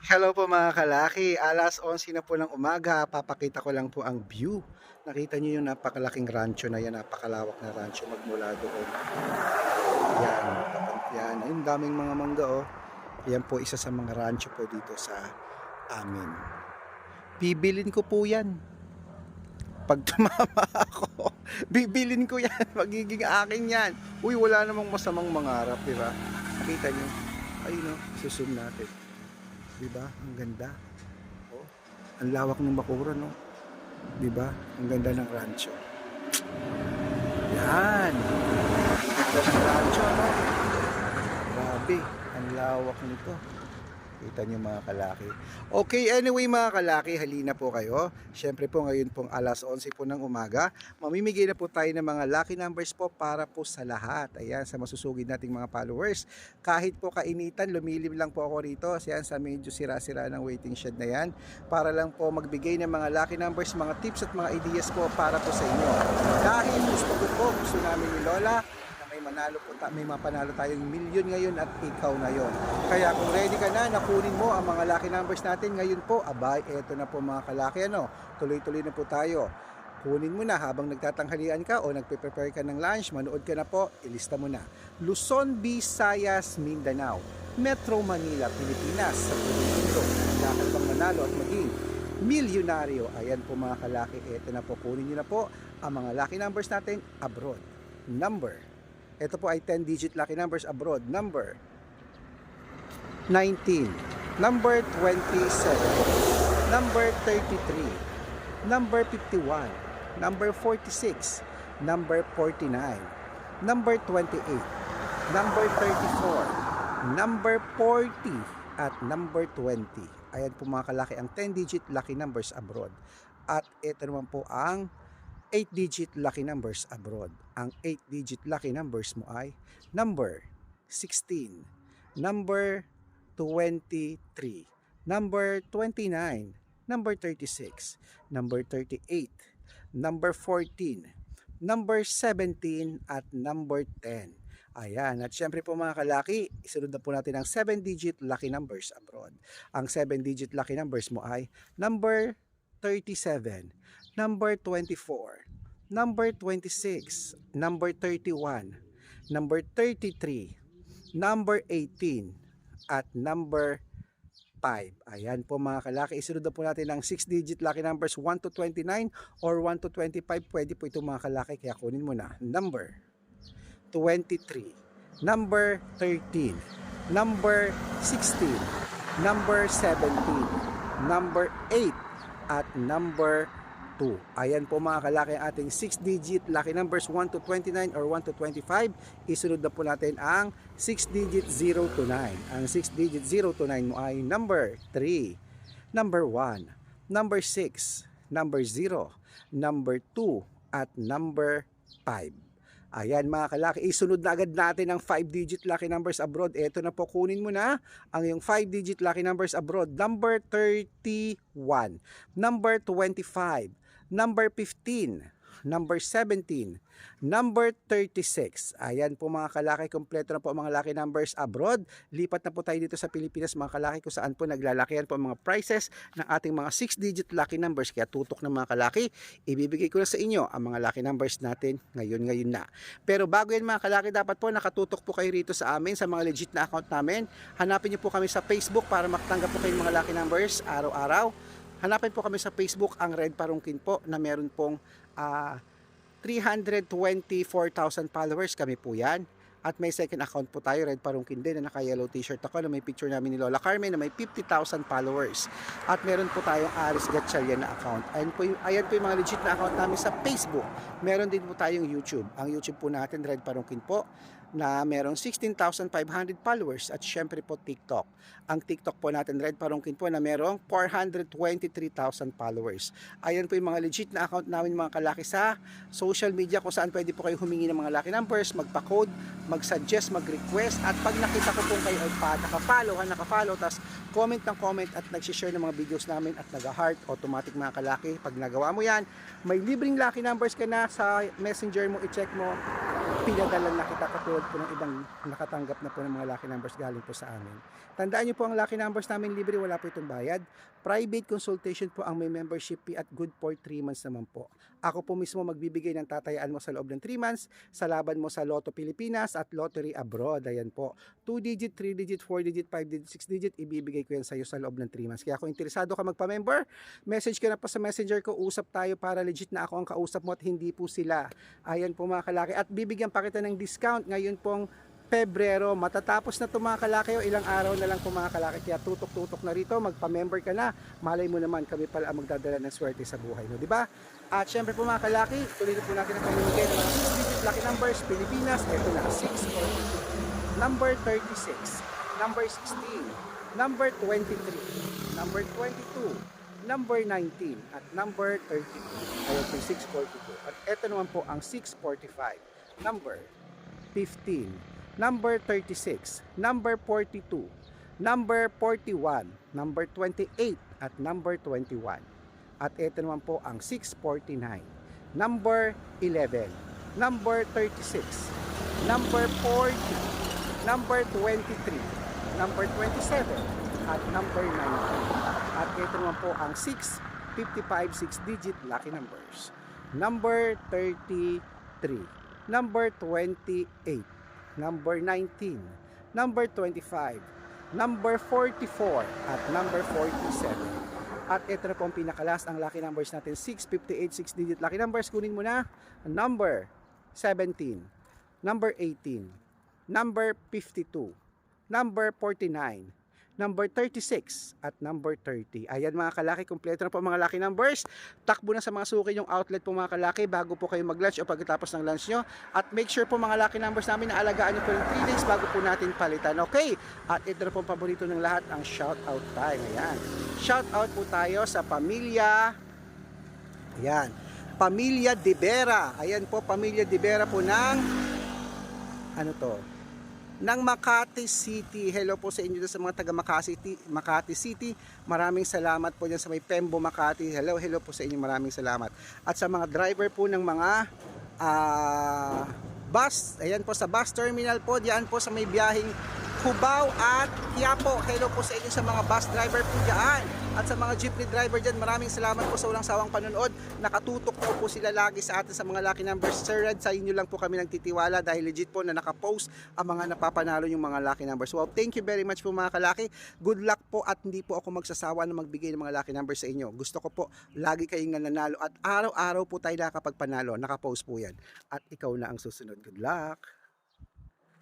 Hello po mga kalaki, alas 11 na po ng umaga, papakita ko lang po ang view. Nakita niyo yung napakalaking rancho na yan, napakalawak na rancho magmula doon. Yan, yan, yung daming mga mangga oh. Yan po isa sa mga rancho po dito sa amin. Bibilin ko po yan. Pag tumama ako, bibilin ko yan, magiging akin yan. Uy, wala namang masamang mangarap, di ba? Nakita niyo? Ayun oh, susum natin. Di ba? Ang ganda. Oh, ang lawak ng bakuran, no? Di ba? Ang ganda ng rancho. Yan. Ang rancho, no? Grabe. Ang lawak nito. Kita niyo mga kalaki. Okay, anyway mga kalaki, halina po kayo. Siyempre po ngayon pong alas 11 po ng umaga, mamimigay na po tayo ng mga lucky numbers po para po sa lahat. Ayan, sa masusugid nating mga followers. Kahit po kainitan, lumilim lang po ako rito. Ayan, sa medyo sira-sira ng waiting shed na yan. Para lang po magbigay ng mga lucky numbers, mga tips at mga ideas po para po sa inyo. Dahil gusto ko po, gusto namin ni Lola, manalo po, may mapanalo tayong milyon ngayon at ikaw ngayon. Kaya kung ready ka na, nakunin mo ang mga lucky numbers natin ngayon po, abay, eto na po mga kalaki, ano, tuloy-tuloy na po tayo. Kunin mo na habang nagtatanghalian ka o nagpe-prepare ka ng lunch, manood ka na po, ilista mo na. Luzon, Visayas, Mindanao, Metro Manila, Pilipinas, sa. Kaya ka bang manalo at maging milyonaryo. Ayan po mga kalaki, eto na po, kunin nyo na po ang mga lucky numbers natin abroad. Number. Ito po ay 10-digit lucky numbers abroad. Number 19. Number 27. Number 33. Number 51. Number 46. Number 49. Number 28. Number 34. Number 40. At number 20. Ayan po mga kalaki ang 10-digit lucky numbers abroad. At ito naman po ang 8-digit lucky numbers abroad. Ang 8-digit lucky numbers mo ay number 16, number 23, number 29, number 36, number 38, number 14, number 17, at number 10. Ayan, at syempre po mga kalaki, isunod na po natin ang 7-digit lucky numbers abroad. Ang 7-digit lucky numbers mo ay number 37, number 24, number 26, number 31, number 33, number 18, at number 5. Ayan po mga kalaki, isunod na po natin ang 6-digit lucky numbers. 1 to 29 or 1 to 25. Pwede po ito mga kalaki, kaya kunin mo na. Number 23, number 13, number 16, number 17, number 8, at number 2. Ayan po mga kalaki ang ating 6-digit lucky numbers 1 to 29 or 1 to 25. Isunod na po natin ang 6-digit 0 to 9. Ang 6-digit 0 to 9 mo ay number 3, number 1, number 6, number 0, number 2, at number 5. Ayan mga kalaki, isunod na agad natin ang 5-digit lucky numbers abroad. Ito na po, kunin mo na ang yung 5-digit lucky numbers abroad. Number 31, number 25, number 15, number 17, number 36. Ayan po mga kalaki, kompleto na po mga lucky numbers abroad. Lipat na po tayo dito sa Pilipinas mga kalaki kung saan po naglalakihan po mga prices ng ating mga 6-digit lucky numbers. Kaya tutok ng mga kalaki, ibibigay ko na sa inyo ang mga lucky numbers natin ngayon-ngayon na. Pero bago yan mga kalaki, dapat po nakatutok po kayo rito sa amin, sa mga legit na account namin. Hanapin niyo po kami sa Facebook para makatanggap po kayo mga lucky numbers araw-araw. Hanapin po kami sa Facebook ang Red Parungkin po na meron pong ah, 324,000 followers kami po yan. At may second account po tayo, Red Parungkin din, na naka-yellow t-shirt ako na may picture namin ni Lola Carmen na may 50,000 followers. At meron po tayong Aris Gatchalian na account. Ayan po, yung, ayan po yung mga legit na account namin sa Facebook. Meron din po tayong YouTube. Ang YouTube po natin, Red Parungkin po, na merong 16,500 followers at syempre po TikTok. Ang TikTok po natin, Red Parungkin po, na merong 423,000 followers. Ayan po yung mga legit na account namin mga kalaki sa social media kung saan pwede po kayo humingi ng mga lucky numbers, magpa-code, mag-suggest, mag-request at pag nakita ko po kayo ay pa, naka-follow, ha, naka-follow, tapos comment ng comment at nag-share ng mga videos namin at nag-heart, automatic mga kalaki. Pag nagawa mo yan, may libreng lucky numbers ka na sa messenger mo, i-check mo, pinadala na kita katulad po ng ibang nakatanggap na po ng mga lucky numbers galing po sa amin. Tandaan niyo po ang lucky numbers namin libre, wala po itong bayad. Private consultation po ang may membership fee at good for 3 months naman po. Ako po mismo magbibigay ng tatayaan mo sa loob ng 3 months sa laban mo sa Lotto Pilipinas at Lottery Abroad. Ayan po. 2 digit, 3 digit, 4 digit, 5 digit, 6 digit, ibibigay ko yan sa iyo sa loob ng 3 months. Kaya kung interesado ka magpa-member, message ka na po sa messenger ko, usap tayo para legit na ako ang kausap mo at hindi po sila. Ayan po mga kalaki. At bibigyan pa kita ng discount ngayon pong Pebrero, matatapos na ito mga kalaki o ilang araw na lang po mga kalaki. Kaya tutok-tutok na rito, magpa-member ka na. Malay mo naman, kami pala ang magdadala ng swerte sa buhay mo, di ba? At syempre po mga kalaki, tuloy na po natin ang pamimigay ng mga 6-digit lucky numbers, Pilipinas. Ito na, 6 Number 36, number 16, number 23, number 22, number 19, at number 32. Ayun po yung 642. At ito naman po ang 645, number 15, number 36, number 42, number 41, number 28, at number 21. At ito naman po ang 649, number 11, number 36, number 40, number 23, number 27, at number 19. At ito naman po ang 655 6-digit lucky numbers. Number 33, number 28, number 19, number 25, number 44, at number 47. At ito na po ang pinakalas ang lucky numbers natin, 658 6-digit lucky numbers. Kunin mo na number 17, number 18, number 52, number 49, number 36 at number 30. Ayan mga kalaki, kompleto na po mga lucky numbers. Takbo na sa mga suki yung outlet po mga kalaki bago po kayo mag-lunch o pagkatapos ng lunch nyo. At make sure po mga lucky numbers namin na alagaan nyo po yung 3 days bago po natin palitan. Okay? At ito na po paborito ng lahat, ang shout out time. Ayan. Shout out po tayo sa pamilya Ayan. Pamilya De Vera. Ayan po, Pamilya De Vera po ng ano to? Ng Makati City. Hello po sa inyo dyan sa mga taga Makati Makati City. Maraming salamat po dyan sa may Pembo Makati. Hello, hello po sa inyo. Maraming salamat. At sa mga driver po ng mga ah, bus, ayan po sa bus terminal po, diyan po sa may biyaheng Cubao at Quiapo. Hello po sa inyo sa mga bus driver po diyan. At sa mga jeepney driver dyan, maraming salamat po sa walang sawang panonood. Nakatutok po po sila lagi sa atin sa mga lucky numbers. Sir Red, sa inyo lang po kami nagtitiwala dahil legit po na nakapost ang mga napapanalo yung mga lucky numbers. Wow, thank you very much po mga kalaki. Good luck po at hindi po ako magsasawa na magbigay ng mga lucky numbers sa inyo. Gusto ko po lagi kayong nananalo at araw-araw po tayo nakakapagpanalo. Nakapost po yan. At ikaw na ang susunod. Good luck!